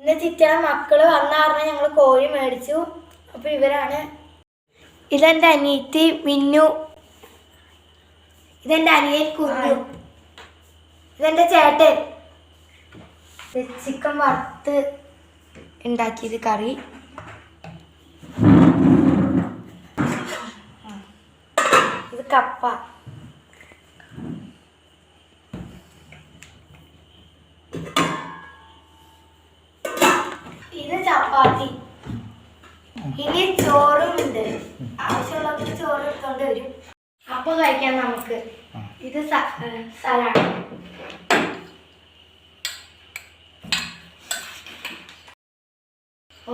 ഇന്ന് ചിറ്റയുടെ മക്കൾ വന്ന കാരണം ഞങ്ങൾ കോഴി മേടിച്ചു. അപ്പൊ ഇവരാണ്. ഇതെന്റെ അനിയത്തി മിന്നു. ഇതെന്റെ അനിയൻ കുഞ്ഞു. ഇതെന്റെ ചേട്ടൻ. ചിക്കൻ വറുത്ത് ഉണ്ടാക്കിയത് കറി. ഇത് കപ്പ ഇത് ചപ്പാത്തി. ഇനി ചോറും ഉണ്ട് ആവശ്യമുള്ളവർക്ക് ചോറ് എടുത്തോണ്ട് വരും. അപ്പൊ കഴിക്കാം നമുക്ക്. ഇത് സലാഡ്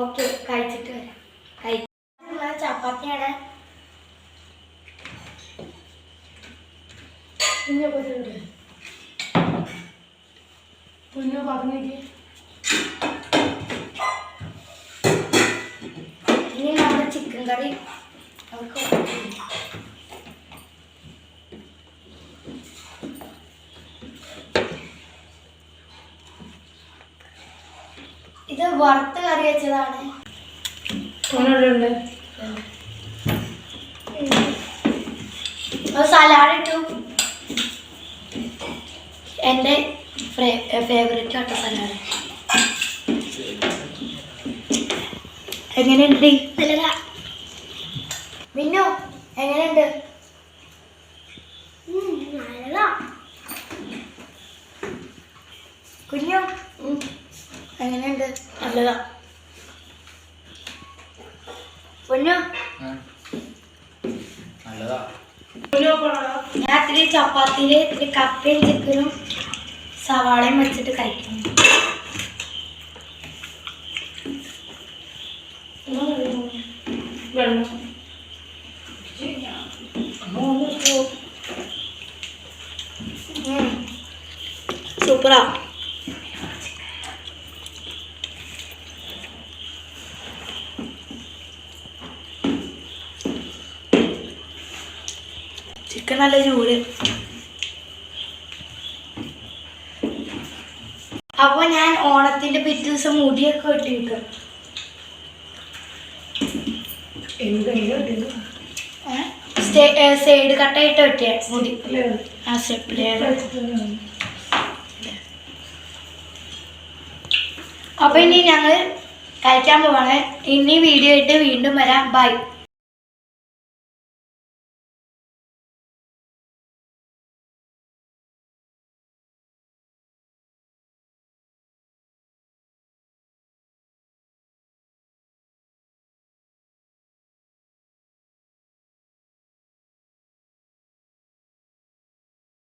ഓക്കെ കഴിച്ചിട്ട് വരാം. കഴിക്കുന്ന ചപ്പാത്തിയാണ്. പിന്നെ പറഞ്ഞു പറഞ്ഞേക്ക് ഇനി നമ്മുടെ ചിക്കൻ കറി. കൊടുക്കാം. ഇത് വറുത്ത് കറി വെച്ചതാണ്. സലാഡ് ഇട്ടു. എന്റെ ഫേവറേറ്റ് ആട്ട സലാഡ് എങ്ങനെയുണ്ട്? നല്ലതാ. മിന്നു എങ്ങനെയുണ്ട്? നല്ലതാ. കുഞ്ഞു എങ്ങനെയുണ്ട്? നല്ലതാ. കുഞ്ഞു നല്ലതാ. ഞാൻ ഇത്തിരി ചപ്പാത്തിയിൽ ഇത്തിരി കപ്പയും ചിക്കനും സവാളയും വെച്ചിട്ട് കഴിക്കും. വെള്ളം. സൂപ്പറാ. ചിക്കൻ നല്ല ചൂട്. അപ്പൊ ഞാൻ ഓണത്തിന്റെ പിറ്റേ ദിവസം മുടിയൊക്കെ വെട്ടിയിട്ടു എന്തെങ്കിലും സൈഡ് കട്ടായിട്ട് പറ്റിയ മുടി. ആ സ്റ്റെപ്പിൽ അപ്പൊ ഇനി ഞങ്ങൾ കഴിക്കാൻ പോവാണ്. ഇനി വീഡിയോ ആയിട്ട് വീണ്ടും വരാം. ബൈ